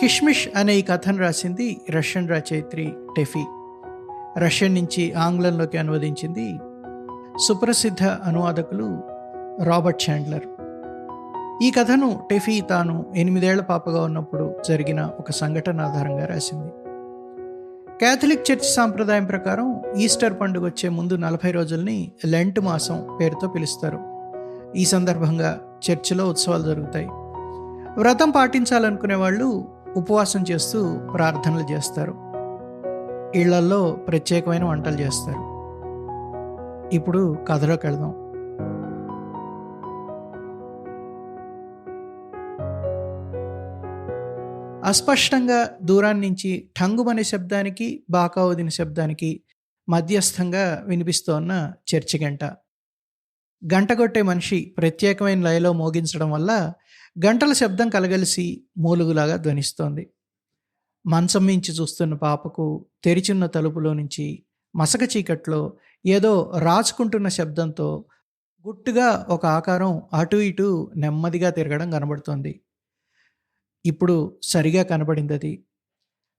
కిష్మిష్ అనే ఈ కథను రాసింది రష్యన్ రచయిత్రి టెఫీ. రష్యన్ నుంచి ఆంగ్లంలోకి అనువదించింది సుప్రసిద్ధ అనువాదకులు రాబర్ట్ చాండ్లర్ ఈ కథను టెఫీ తాను ఎనిమిదేళ్ళ పాపగా ఉన్నప్పుడు జరిగిన ఒక సంఘటన ఆధారంగా రాసింది. కేథలిక్ చర్చ్ సాంప్రదాయం ప్రకారం ఈస్టర్ పండుగ వచ్చే ముందు నలభై రోజుల్ని లెంట్ మాసం పేరుతో పిలుస్తారు. ఈ సందర్భంగా చర్చిలో ఉత్సవాలు జరుగుతాయి. వ్రతం పాటించాలనుకునే వాళ్ళు ఉపవాసం చేస్తూ ప్రార్థనలు చేస్తారు. ఇళ్ళల్లో ప్రత్యేకమైన వంటలు చేస్తారు. ఇప్పుడు కథలోకి వెళదాం. అస్పష్టంగా దూరాన్నించి ఠంగుమనే శబ్దానికి బాకా వదిన శబ్దానికి మధ్యస్థంగా వినిపిస్తోన్న చర్చి గంట. గంట కొట్టే మనిషి ప్రత్యేకమైన లయలో మోగించడం వల్ల గంటల శబ్దం కలగలిసి మూలుగులాగా ధ్వనిస్తోంది. మంచం మించి చూస్తున్న పాపకు తెరిచున్న తలుపులో నుంచి మసక చీకట్లో ఏదో రాచుకుంటున్న శబ్దంతో గుట్టుగా ఒక ఆకారం అటు ఇటు నెమ్మదిగా తిరగడం కనబడుతోంది. ఇప్పుడు సరిగా కనబడింది అది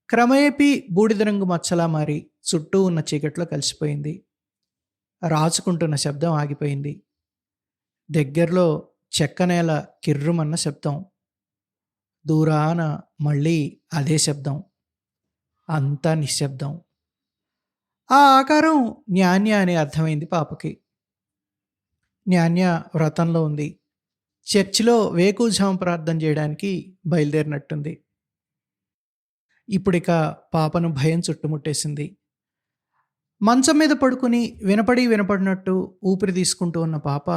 క్రమేపీ బూడిద రంగు మచ్చలా మారి చుట్టూ ఉన్న చీకట్లో కలిసిపోయింది. రాచుకుంటున్న శబ్దం ఆగిపోయింది. దగ్గరలో చెక్క నేల కిర్రుమన్న శబ్దం. దూరాన మళ్ళీ అదే శబ్దం. అంతా నిశ్శబ్దం. ఆ ఆకారం న్యాన్య అని అర్థమైంది పాపకి. న్యాన్య వ్రతంలో ఉంది. చర్చిలో వేకూజాం ప్రార్థన చేయడానికి బయలుదేరినట్టుంది. ఇప్పుడిక పాపను భయం చుట్టుముట్టేసింది. మంచం మీద పడుకుని వినపడి వినపడినట్టు ఊపిరి తీసుకుంటూ ఉన్న పాప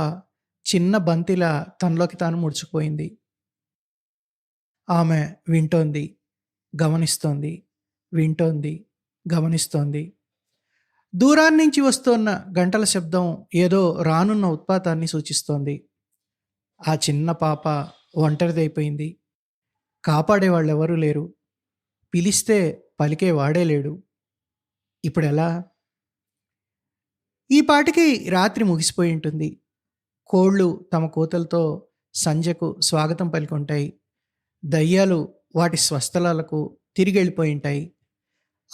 చిన్న బంతిలా తనలోకి తాను ముడుచుకుపోయింది. ఆమె వింటోంది గమనిస్తోంది వింటోంది గమనిస్తోంది. దూరాన్నించి వస్తున్న గంటల శబ్దం ఏదో రానున్న ఉత్పాతాన్ని సూచిస్తోంది. ఆ చిన్న పాప ఒంటరిదైపోయింది. కాపాడేవాళ్ళెవరూ లేరు. పిలిస్తే పలికే వాడే లేడు. ఇప్పుడెలా? ఈ పాటికి రాత్రి ముగిసిపోయి ఉంటుంది. కోళ్ళు తమ కోతలతో సంజకు స్వాగతం పలుకుంటాయి. దయ్యాలు వాటి స్వస్థలాలకు తిరిగి వెళ్ళిపోయి ఉంటాయి.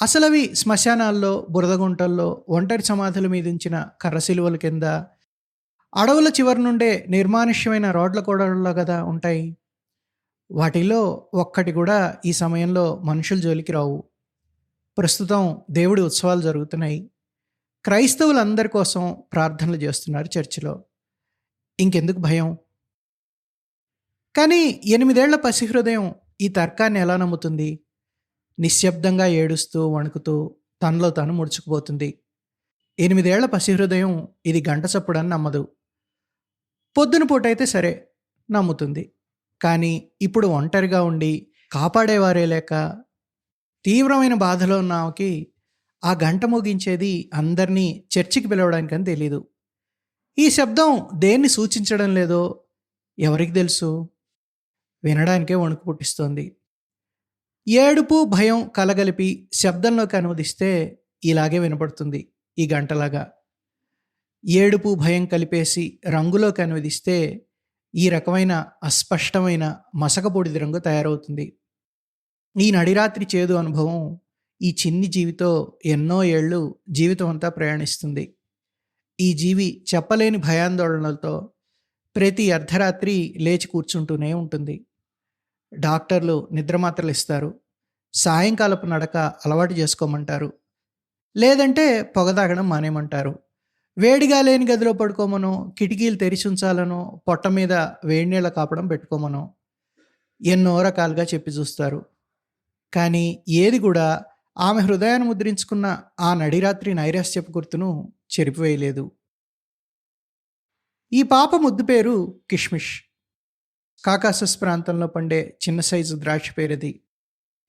అసలవి శ్మశానాల్లో బురదగుంటల్లో ఒంటరి సమాధుల మీదించిన కర్రశిలువల కింద అడవుల చివరి నుండే నిర్మానుష్యమైన రోడ్ల కూడల్లో కదా ఉంటాయి. వాటిలో ఒక్కటి కూడా ఈ సమయంలో మనుషుల జోలికి రావు. ప్రస్తుతం దేవుడి ఉత్సవాలు జరుగుతున్నాయి. క్రైస్తవులందరి కోసం ప్రార్థనలు చేస్తున్నారు చర్చిలో. ఇంకెందుకు భయం? కానీ ఎనిమిదేళ్ళ పసిహృదయం ఈ తర్కాన్ని ఎలా నమ్ముతుంది? నిశ్శబ్దంగా ఏడుస్తూ వణుకుతూ తనలో తాను ముడుచుకుపోతుంది. ఎనిమిదేళ్ళ పసిహృదయం ఇది గంట చప్పుడని నమ్మదు. పొద్దున పూటైతే సరే నమ్ముతుంది. కానీ ఇప్పుడు ఒంటరిగా ఉండి కాపాడేవారే లేక తీవ్రమైన బాధలో ఉన్న ఆమెకి ఆ గంట ముగించేది అందరినీ చర్చికి పిలవడానికని తెలీదు. ఈ శబ్దం దేన్ని సూచించడం లేదో ఎవరికి తెలుసు? వినడానికే వణుకు పుట్టిస్తోంది. ఏడుపు భయం కలగలిపి శబ్దంలోకి అనువదిస్తే ఇలాగే వినపడుతుంది ఈ గంటలాగా. ఏడుపు భయం కలిపేసి రంగులోకి అనువదిస్తే ఈ రకమైన అస్పష్టమైన మసకపొడిది రంగు తయారవుతుంది. ఈ నడిరాత్రి చేదు అనుభవం ఈ చిన్ని జీవితో ఎన్నో ఏళ్ళు జీవితం అంతా ప్రయాణిస్తుంది. ఈ జీవి చెప్పలేని భయాందోళనలతో ప్రతి అర్ధరాత్రి లేచి కూర్చుంటూనే ఉంటుంది. డాక్టర్లు నిద్రమాత్రలు ఇస్తారు. సాయంకాలపు నడక అలవాటు చేసుకోమంటారు. లేదంటే పొగ తాగడం మానేమంటారు. వేడిగా లేని గదిలో పడుకోమనో కిటికీలు తెరిచి ఉంచాలను పొట్ట మీద వేడి నీళ్ళ కాపడం పెట్టుకోమనో ఎన్నో రకాలుగా చెప్పి చూస్తారు. కానీ ఏది కూడా ఆమె హృదయాన్ని ముద్రించుకున్న ఆ నడిరాత్రి నైరాశ్యపు గుర్తును చెరిపివేయలేదు. ఈ పాప ముద్దు పేరు కిష్మిష్. కాకాసస్ ప్రాంతంలో పండే చిన్న సైజు ద్రాక్ష పేరది.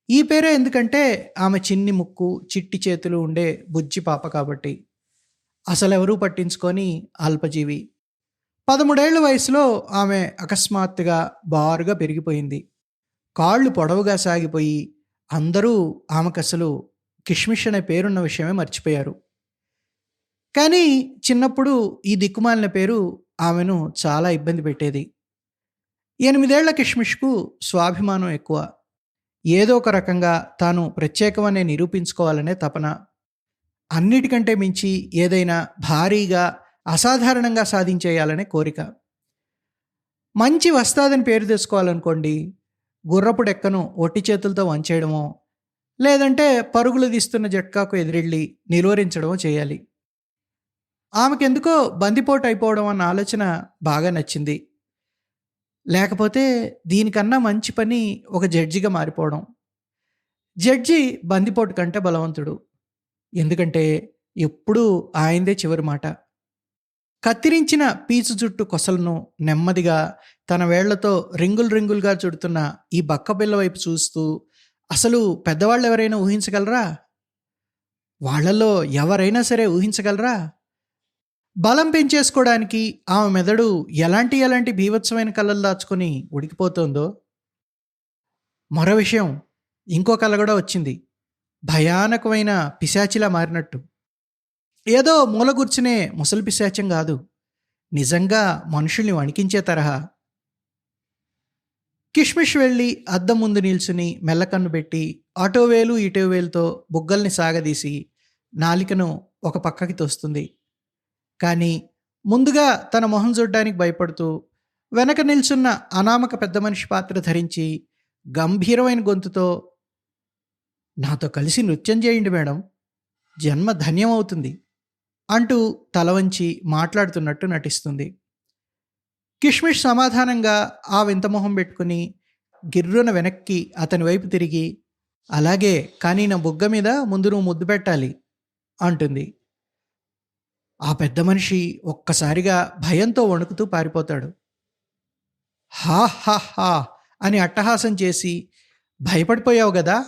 ఈ పేరే ఎందుకంటే ఆమె చిన్ని ముక్కు చిట్టి చేతులు ఉండే బుజ్జి పాప కాబట్టి. అసలెవరూ పట్టించుకొని అల్పజీవి. పదమూడేళ్ళ వయసులో ఆమె అకస్మాత్తుగా బారుగా పెరిగిపోయింది. కాళ్ళు పొడవుగా సాగిపోయి అందరూ ఆమెకు అసలు కిష్మిష్ అనే పేరున్న విషయమే మర్చిపోయారు. కానీ చిన్నప్పుడు ఈ దిక్కుమాలిన పేరు ఆమెను చాలా ఇబ్బంది పెట్టేది. ఎనిమిదేళ్ళ కిష్మిష్కు స్వాభిమానం ఎక్కువ. ఏదో ఒక రకంగా తాను ప్రత్యేకమనే నిరూపించుకోవాలనే తపన. అన్నిటికంటే మించి ఏదైనా భారీగా అసాధారణంగా సాధించేయాలనే కోరిక. మంచి వస్తాదని పేరు తెచ్చుకోవాలనుకోండి గుర్రపు డెక్కను ఒట్టి చేతులతో వంచేయడమో లేదంటే పరుగులు తీస్తున్న జట్కాకు ఎదిరెళ్ళి నిలువరించడమో చేయాలి. ఆమెకెందుకో బందిపోటు అయిపోవడం అన్న ఆలోచన బాగా నచ్చింది. లేకపోతే దీనికన్నా మంచి పని ఒక జడ్జిగా మారిపోవడం. జడ్జి బందిపోటు కంటే బలవంతుడు. ఎందుకంటే ఎప్పుడూ ఆయందే చివరి మాట. కత్తిరించిన పీచు జుట్టు కొసలను నెమ్మదిగా తన వేళ్ళతో రింగులు రింగులుగా చుడుతున్న ఈ బక్కపిల్ల వైపు చూస్తూ అసలు పెద్దవాళ్ళు ఎవరైనా ఊహించగలరా? వాళ్ళల్లో ఎవరైనా సరే ఊహించగలరా? బలం పెంచేసుకోవడానికి ఆమె మెదడు ఎలాంటి ఎలాంటి బీభత్సమైన కళ్ళలు దాచుకొని ఉడికిపోతుందో మరో విషయం ఇంకో కళ కూడా వచ్చింది. భయానకమైన పిశాచిలా మారినట్టు. ఏదో మూల కూర్చునే ముసలి పిశాచం కాదు నిజంగా మనుషుల్ని వణికించే తరహా. కిష్మిష్ వెళ్ళి అద్దం ముందు నిల్చుని మెల్లకన్ను పెట్టి అటో వేలు ఇటో వేలుతో బుగ్గల్ని సాగదీసి నాలికను ఒక పక్కకి తోస్తుంది. కానీ ముందుగా తన మొహం చూడ్డానికి భయపడుతూ వెనక నిల్చున్న అనామక పెద్ద మనిషి పాత్ర ధరించి గంభీరమైన గొంతుతో నాతో కలిసి నృత్యం చేయండి మేడం. జన్మ ధన్యమవుతుంది అంటూ తల వంచి మాట్లాడుతున్నట్టు నటిస్తుంది. కిష్మిష్ సమాధానంగా ఆ వింత మొహం పెట్టుకుని గిర్రున వెనక్కి అతని వైపు తిరిగి అలాగే కానీ నా బుగ్గ మీద ముందు నువ్వు ముద్దు పెట్టాలి అంటుంది. ఆ పెద్ద మనిషి ఒక్కసారిగా భయంతో వణుకుతూ పారిపోతాడు. హా హా హా అని అట్టహాసం చేసి భయపడిపోయావు కదా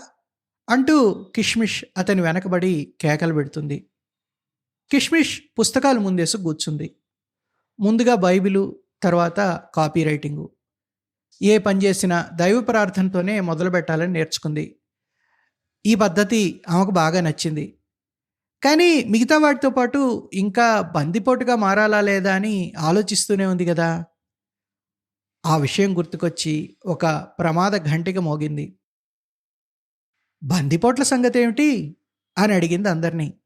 అంటూ కిష్మిష్ అతని వెనకబడి కేకలు పెడుతుంది. కిష్మిష్ పుస్తకాలు ముందేసి కూర్చుంది. ముందుగా బైబిలు తర్వాత కాపీ రైటింగు. ఏ పని చేసినా దైవ ప్రార్థనతోనే మొదలు పెట్టాలని నేర్చుకుంది. ఈ పద్ధతి ఆమెకు బాగా నచ్చింది. కానీ మిగతా వాటితో పాటు ఇంకా బందిపోటుగా మారాలా లేదా అని ఆలోచిస్తూనే ఉంది కదా. ఆ విషయం గుర్తుకొచ్చి ఒక ప్రమాద ఘంటిక మోగింది. బందిపోట్ల సంగతి ఏమిటి? అని అడిగింది అందరినీ.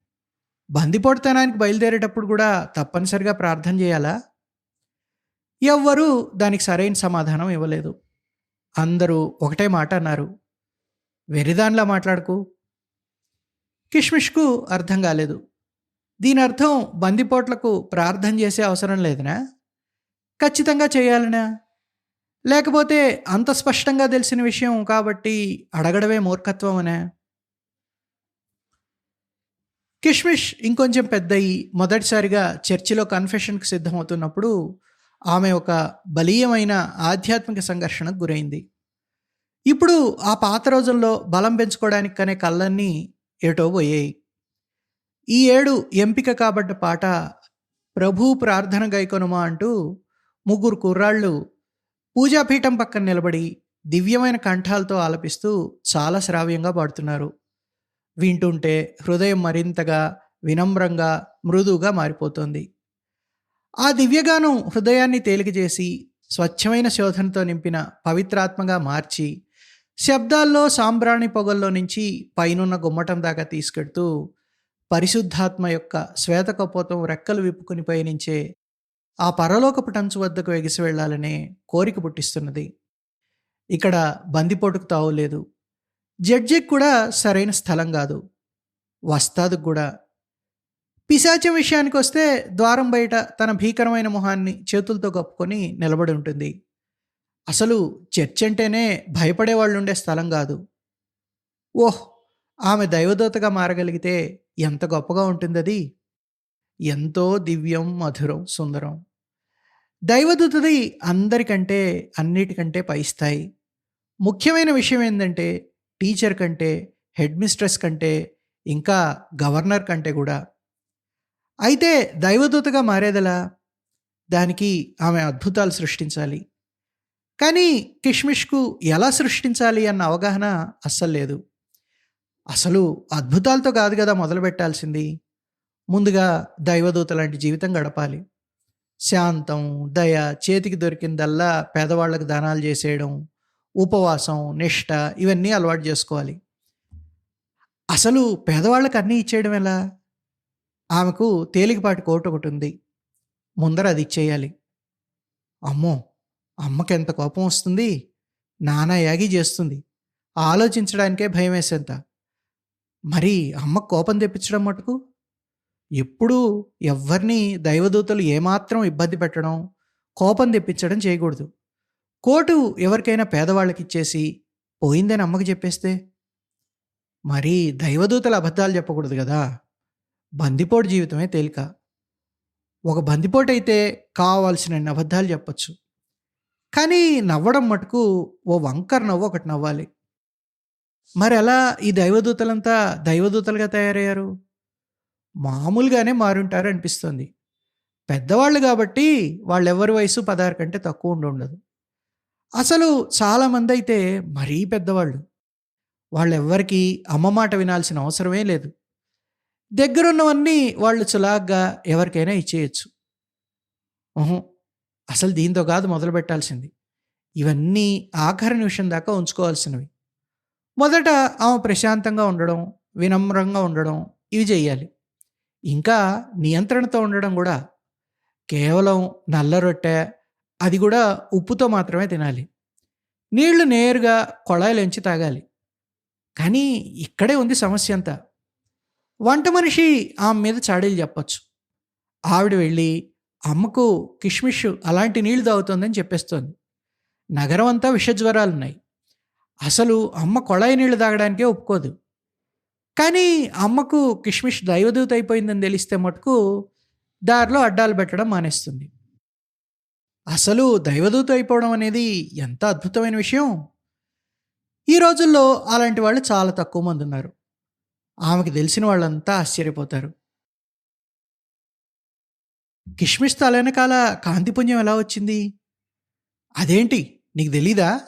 బందిపోటుతనానికి బయలుదేరేటప్పుడు కూడా తప్పనిసరిగా ప్రార్థన చేయాలా? ఎవ్వరూ దానికి సరైన సమాధానం ఇవ్వలేదు. అందరూ ఒకటే మాట అన్నారు. వెరిదాన్లా మాట్లాడుకు. కిష్మిష్కు అర్థం కాలేదు. దీని అర్థం బందిపోట్లకు ప్రార్థన చేసే అవసరం లేదనా? ఖచ్చితంగా చేయాలనా? లేకపోతే అంత స్పష్టంగా తెలిసిన విషయం కాబట్టి అడగడమే మూర్ఖత్వమనే? కిష్మిష్ ఇంకొంచెం పెద్దయి మొదటిసారిగా చర్చిలో కన్ఫెషన్కి సిద్ధమవుతున్నప్పుడు ఆమె ఒక బలీయమైన ఆధ్యాత్మిక సంఘర్షణకు గురైంది. ఇప్పుడు ఆ పాత రోజుల్లో బలం పెంచుకోవడానికి కనే కళ్ళన్నీ ఏటో పోయాయి. ఈ ఏడు ఎంపిక కాబడ్డ పాట ప్రభు ప్రార్థన గైకొనుమా అంటూ ముగ్గురు కుర్రాళ్ళు పూజాపీఠం పక్కన నిలబడి దివ్యమైన కంఠాలతో ఆలపిస్తూ చాలా శ్రావ్యంగా పాడుతున్నారు. వింటుంటే హృదయం మరింతగా వినమ్రంగా మృదువుగా మారిపోతుంది. ఆ దివ్యగానం హృదయాన్ని తేలికజేసి స్వచ్ఛమైన శోధనతో నింపిన పవిత్రాత్మగా మార్చి శబ్దాల్లో సాంబ్రాణి పొగల్లో నుంచి పైనున్న గుమ్మటం దాకా తీసుకెడుతూ పరిశుద్ధాత్మ యొక్క శ్వేతకపోతం రెక్కలు విప్పుకుని పయనించే ఆ పరలోకపు టంచు వద్దకు ఎగిసి వెళ్ళాలనే కోరిక పుట్టిస్తున్నది. ఇక్కడ బందిపోటుకు తావులేదు జడ్జికి కూడా సరైన స్థలం కాదు. వస్తాదుకు కూడా. పిశాచం విషయానికి వస్తే ద్వారం బయట తన భీకరమైన మొహాన్ని చేతులతో కప్పుకొని నిలబడి ఉంటుంది. అసలు చర్చ్ అంటేనే భయపడేవాళ్ళు ఉండే స్థలం కాదు. ఓహ్ ఆమె దైవదూతగా మారగలిగితే ఎంత గొప్పగా ఉంటుంది అది ఎంతో దివ్యం మధురం సుందరం. దైవదూతది అందరికంటే అన్నిటికంటే పై స్థాయి. ముఖ్యమైన విషయం ఏంటంటే టీచర్ కంటే హెడ్ మిస్ట్రెస్ కంటే ఇంకా గవర్నర్ కంటే కూడా. అయితే దైవదూతగా మారేదలా? దానికి ఆమె అద్భుతాలు సృష్టించాలి. కానీ కిష్మిష్కు ఎలా సృష్టించాలి అన్న అవగాహన అస్సలు లేదు. అసలు అద్భుతాలతో కాదు కదా మొదలు పెట్టాల్సింది. ముందుగా దైవదూత లాంటి జీవితం గడపాలి. శాంతం దయ చేతికి దొరికిందల్లా పేదవాళ్ళకు దానాలు చేసేయడం ఉపవాసం నిష్ట ఇవన్నీ అలవాటు చేసుకోవాలి. అసలు పేదవాళ్ళకి అన్నీ ఇచ్చేయడం ఎలా? ఆమెకు తేలికపాటి కోట ఒకటి ఉంది. ముందర అది ఇచ్చేయాలి. అమ్మో! అమ్మకి ఎంత కోపం వస్తుంది? నానా యాగి చేస్తుంది. ఆలోచించడానికే భయం వేసేంత మరి అమ్మ కోపం తెప్పించడం మటుకు? ఎప్పుడూ ఎవరిని దైవదూతలు ఏమాత్రం ఇబ్బంది పెట్టడం కోపం తెప్పించడం చేయకూడదు. కోటు ఎవరికైనా పేదవాళ్ళకి ఇచ్చేసి పోయిందని అమ్మకి చెప్పేస్తే? మరి దైవదూతల అబద్ధాలు చెప్పకూడదు కదా? బందిపోటు జీవితమే తేలిక. ఒక బందిపోటు అయితే కావాల్సిన అబద్ధాలు చెప్పచ్చు. కానీ నవ్వడం మటుకు ఓ వంకర నవ్వు ఒకటి నవ్వాలి. మరి ఎలా ఈ దైవదూతలంతా దైవదూతలుగా తయారయ్యారు? మామూలుగానే మారుంటారు అనిపిస్తుంది. పెద్దవాళ్ళు కాబట్టి వాళ్ళెవరి వయసు పదహారు కంటే తక్కువ ఉండి ఉండదు. అసలు చాలామంది అయితే మరీ పెద్దవాళ్ళు. వాళ్ళెవ్వరికీ అమ్మ మాట వినాల్సిన అవసరమే లేదు. దగ్గరున్నవన్నీ వాళ్ళు చులాగ్గా ఎవరికైనా ఇచ్చేయచ్చు. అసలు దీంతో కాదు మొదలు పెట్టాల్సింది. ఇవన్నీ ఆఖరి నిమిషం దాకా ఉంచుకోవాల్సినవి. మొదట ఆమె ప్రశాంతంగా ఉండడం వినమ్రంగా ఉండడం ఇవి చేయాలి. ఇంకా నియంత్రణతో ఉండడం కూడా. కేవలం నల్ల రొట్టె అది కూడా ఉప్పుతో మాత్రమే తినాలి. నీళ్ళు నేరుగా కొళాయిలోంచి తాగాలి. కానీ ఇక్కడే ఉంది సమస్య అంతా. వంట మనిషి ఆమె మీద చాడీలు చెప్పచ్చు. ఆవిడ వెళ్ళి అమ్మకు కిష్మిష్ అలాంటి నీళ్ళు తాగుతోందని చెప్పేస్తోంది. నగరం అంతా విషజ్వరాలున్నాయి. అసలు అమ్మ కొళాయి నీళ్ళు తాగడానికే ఒప్పుకోదు. కానీ అమ్మకు కిష్మిష్ దైవదూత అయిపోయిందని తెలిస్తే మటుకు దారిలో అడ్డాలు పెట్టడం మానేస్తుంది. అసలు దైవదూత అయిపోవడం అనేది ఎంత అద్భుతమైన విషయం? ఈ రోజుల్లో అలాంటి వాళ్ళు చాలా తక్కువ మంది ఉన్నారు. ఆమెకు తెలిసిన వాళ్ళంతా ఆశ్చర్యపోతారు. కిష్మిష్ తలెనకాల కాంతిపుణ్యం ఎలా వచ్చింది? అదేంటి? నీకు తెలీదా?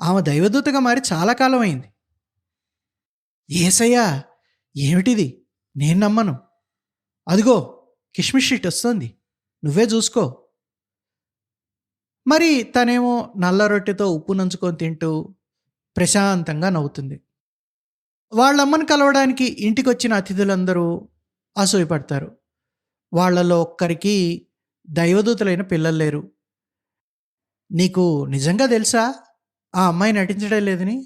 ఆమె దైవదూతగా మారి చాలా కాలం అయింది. ఏసయ్యా ఏమిటిది? నేను నమ్మను. అదిగో కిష్మిష్ షీట్ వస్తుంది. నువ్వే చూసుకో. మరి తనేమో నల్ల రొట్టెతో ఉప్పు నంచుకొని తింటూ ప్రశాంతంగా నవ్వుతుంది. వాళ్ళమ్మని కలవడానికి ఇంటికి వచ్చిన అతిథులందరూ అసూయపడతారు. వాళ్ళలో ఒక్కరికి దైవదూతలైన పిల్లలు లేరు. నీకు నిజంగా తెలుసా? ఆ అమ్మాయి నటించడం లేదని?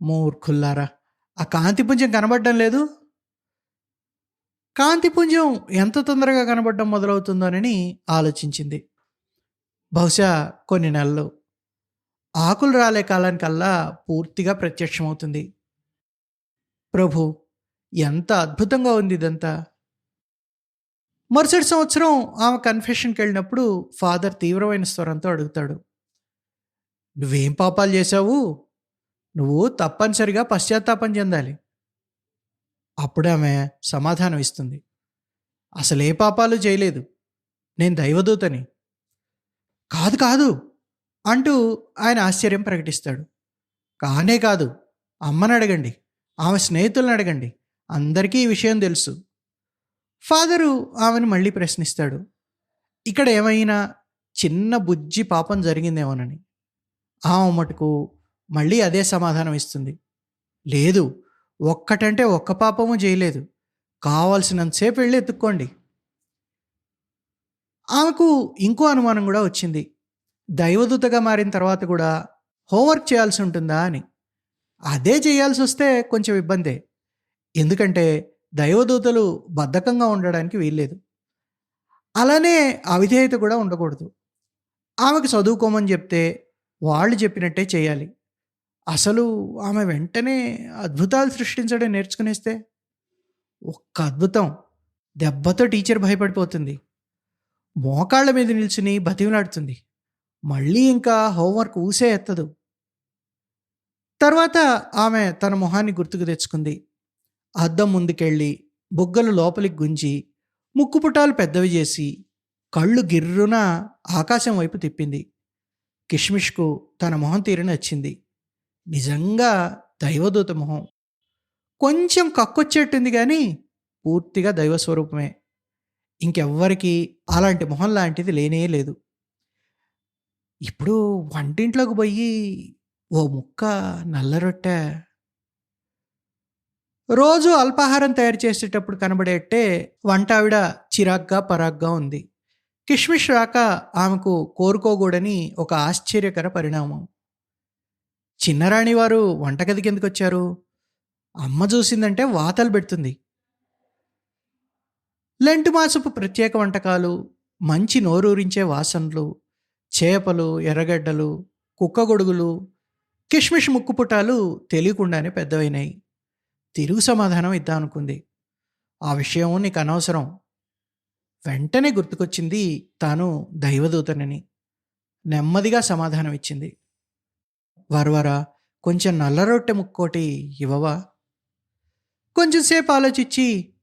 మూర్ఖుల్లారా! ఆ కాంతిపుంజం కనబడడం లేదు? కాంతిపుంజం ఎంత తొందరగా కనబడడం మొదలవుతుందోనని ఆలోచించింది. బహుశా కొన్ని నెలలు. ఆకులు రాలే కాలానికల్లా పూర్తిగా ప్రత్యక్షమవుతుంది. ప్రభు ఎంత అద్భుతంగా ఉంది ఇదంతా! మరుసటి సంవత్సరం ఆమె కన్ఫెషన్కి వెళ్ళినప్పుడు ఫాదర్ తీవ్రమైన స్వరంతో అడుగుతాడు నువ్వేం పాపాలు చేశావు? నువ్వు తప్పనిసరిగా పశ్చాత్తాపం చెందాలి. అప్పుడు ఆమె సమాధానం ఇస్తుంది అసలే పాపాలు చేయలేదు. నేను దైవదూతని. కాదు కాదు అంటూ ఆయన ఆశ్చర్యం ప్రకటిస్తాడు. కానే కాదు అమ్మని అడగండి ఆమె స్నేహితులను అడగండి. అందరికీ ఈ విషయం తెలుసు. ఫాదరు ఆమెను మళ్ళీ ప్రశ్నిస్తాడు ఇక్కడ ఏమైనా చిన్న బుజ్జి పాపం జరిగిందేమోనని. ఆమె మటుకు మళ్ళీ అదే సమాధానం ఇస్తుంది లేదు ఒక్కటంటే ఒక్క పాపము చేయలేదు కావాల్సినంతసేపు వెళ్ళి ఎత్తుక్కోండి. ఆమెకు ఇంకో అనుమానం కూడా వచ్చింది దైవదూతగా మారిన తర్వాత కూడా హోంవర్క్ చేయాల్సి ఉంటుందా? అని. అదే చేయాల్సి వస్తే కొంచెం ఇబ్బందే ఎందుకంటే దైవదూతలు బద్ధకంగా ఉండడానికి వీల్లేదు. అలానే అవిధేయత కూడా ఉండకూడదు. ఆమెకు చదువుకోమని చెప్తే వాళ్ళు చెప్పినట్టే చేయాలి. అసలు ఆమె వెంటనే అద్భుతాలు సృష్టించడం నేర్చుకునేస్తే? ఒక్క అద్భుతం. దెబ్బతో టీచర్ భయపడిపోతుంది. మోకాళ్ళ మీద నిల్చుని బతిమలాడుతుంది. మళ్ళీ ఇంకా హోంవర్క్ ఊసే ఎత్తదు. తర్వాత ఆమె తన మొహాన్ని గుర్తుకు తెచ్చుకుంది. అద్దం ముందుకెళ్ళి బుగ్గలు లోపలికి గుంజి ముక్కుపుటాలు పెద్దవి చేసి కళ్ళు గిర్రున ఆకాశం వైపు తిప్పింది. కిష్మిష్కు తన మొహం తీరు నచ్చింది. నిజంగా దైవదూత మొహం. కొంచెం కక్కొచ్చేట్టుంది కానీ పూర్తిగా దైవస్వరూపమే. ఇంకెవ్వరికి అలాంటి మొహం లాంటిది లేనే లేదు. ఇప్పుడు వంటింట్లోకి పోయి ఓ ముక్క నల్ల రొట్టె రోజు అల్పాహారం తయారు చేసేటప్పుడు కనబడేట్టే వంట ఆవిడ చిరాగ్గా పరాగ్గా ఉంది. కిష్మిష్ రాక ఆమెకు కోరుకోకూడని ఒక ఆశ్చర్యకర పరిణామం. చిన్నరాణి వారు వంటగదికి ఎందుకు వచ్చారు? అమ్మ చూసిందంటే వాతలు పెడుతుంది. లెంటు మాసపు ప్రత్యేక వంటకాలు మంచి నోరూరించే వాసనలు చేపలు ఎర్రగడ్డలు కుక్కగొడుగులు కిష్మిష్ ముక్కుపుటాలు తెలియకుండానే పెద్దవైనాయి. తిరుగు సమాధానం ఇద్దామనుకుంది ఆ విషయం నీకు అనవసరం. వెంటనే గుర్తుకొచ్చింది తాను దైవదూతనని. నెమ్మదిగా సమాధానం ఇచ్చింది. వరవరా కొంచెం నల్ల రొట్టె ముక్కోటి ఇవ్వవా? కొంచెంసేపు ఆలోచించి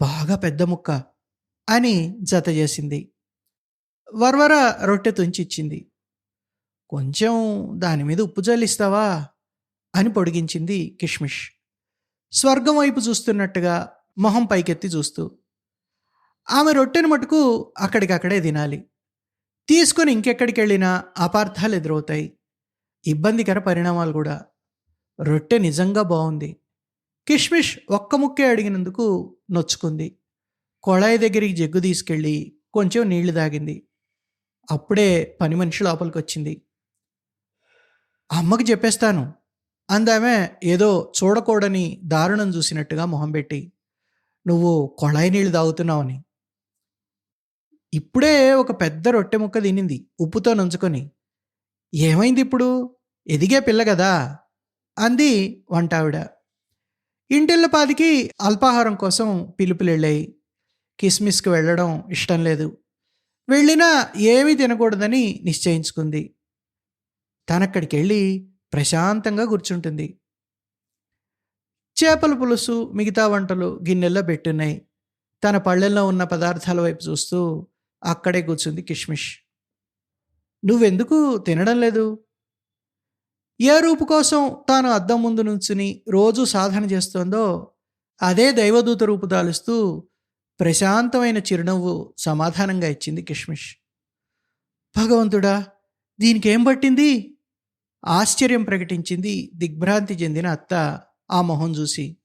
బాగా పెద్ద ముక్క అని జత చేసింది. వరవర రొట్టె తుంచిచ్చింది. కొంచెం దాని మీద ఉప్పు జల్లిస్తావా? అని పొడిగించింది కిష్మిష్. స్వర్గం వైపు చూస్తున్నట్టుగా మొహం పైకెత్తి చూస్తూ ఆమె రొట్టెను మటుకు అక్కడికక్కడే తినాలి. తీసుకొని ఇంకెక్కడికి వెళ్ళినా అపార్థాలు ఎదురవుతాయి. ఇబ్బందికర పరిణామాలు కూడా. రొట్టె నిజంగా బాగుంది. కిష్మిష్ ఒక్క ముక్కే అడిగినందుకు నొచ్చుకుంది. కొళాయి దగ్గరికి జగ్గు తీసుకెళ్ళి కొంచెం నీళ్ళు తాగింది. అప్పుడే పని మనిషి లోపలికి వచ్చింది అమ్మకి చెప్పేస్తాను. అందామె ఏదో చూడకూడని దారుణం చూసినట్టుగా మొహం పెట్టి నువ్వు కొళాయి నీళ్ళు తాగుతున్నావని. ఇప్పుడే ఒక పెద్ద రొట్టె ముక్క తినింది ఉప్పుతో నంచుకొని. ఏమైంది ఇప్పుడు? ఎదిగే పిల్ల కదా? అంది వంటావిడ. ఇంటిల్లపాదికి అల్పాహారం కోసం పిలుపులెళ్ళాయి. కిస్మిస్కి వెళ్ళడం ఇష్టం లేదు. వెళ్ళినా ఏమీ తినకూడదని నిశ్చయించుకుంది. తనక్కడికి వెళ్ళి ప్రశాంతంగా కూర్చుంటుంది. చేపల పులుసు మిగతా వంటలు గిన్నెల్లో పెట్టున్నాయి. తన పళ్ళెల్లో ఉన్న పదార్థాల వైపు చూస్తూ అక్కడే కూర్చుంది కిష్మిష్. నువ్వెందుకు తినడం లేదు? ఏ రూపు కోసం తాను అద్దం ముందు నుంచుని రోజు సాధన చేస్తోందో అదే దైవదూత రూపు దాలుస్తూ ప్రశాంతమైన చిరునవ్వు సమాధానంగా ఇచ్చింది కిష్మిష్. భగవంతుడా దీనికేం పట్టింది? ఆశ్చర్యం ప్రకటించింది దిగ్భ్రాంతి చెందిన అత్త ఆ మొహం చూసి.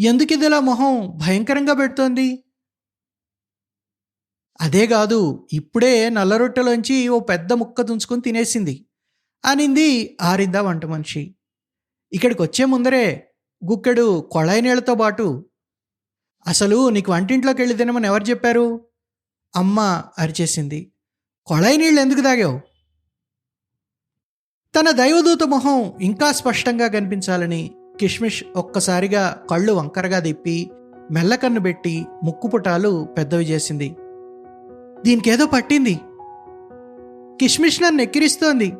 ఎందుకిదిలా మొహం భయంకరంగా పెడుతోంది? అదే కాదు ఇప్పుడే నల్ల రొట్టెలోంచి ఓ పెద్ద ముక్క తుంచుకొని తినేసింది అనింది ఆరిందా వంట మనిషి. ఇక్కడికి వచ్చే ముందరే గుక్కెడు కొళాయి నీళ్ళతో పాటు అసలు నీకు వంటింట్లోకి వెళ్ళి తినమని ఎవరు చెప్పారు? అమ్మ అరిచేసింది. కొళాయి నీళ్ళు ఎందుకు తాగావు? తన దైవదూత మొహం ఇంకా స్పష్టంగా కనిపించాలని కిష్మిష్ ఒక్కసారిగా కళ్ళు వంకరగా తిప్పి మెల్లకన్ను పెట్టి ముక్కుపుటాలు పెద్దవి చేసింది. దీనికేదో పట్టింది. కిష్మిష్ నన్ను ఎక్కిరిస్తోంది.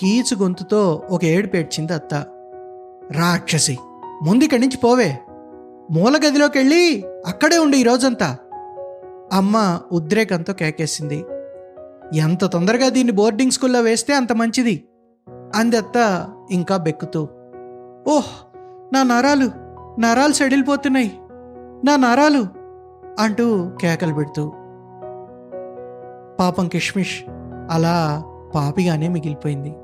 కీచు గొంతుతో ఒక ఏడు పేడ్చింది అత్త. రాక్షసి ముందు నుంచి పోవే. మూలగదిలోకి వెళ్ళి అక్కడే ఉండి ఈరోజంతా అమ్మ ఉద్రేకంతో కేకేసింది. ఎంత తొందరగా దీన్ని బోర్డింగ్ స్కూల్లో వేస్తే అంత మంచిది. అంది అత్త ఇంకా బెక్కుతూ ఓహ్ నా నరాలు నరాలు సెడిలిపోతున్నాయి నా నరాలు అంటూ కేకలు పెడుతూ. పాపం కిష్మిష్ అలా పాపిగానే మిగిలిపోయింది.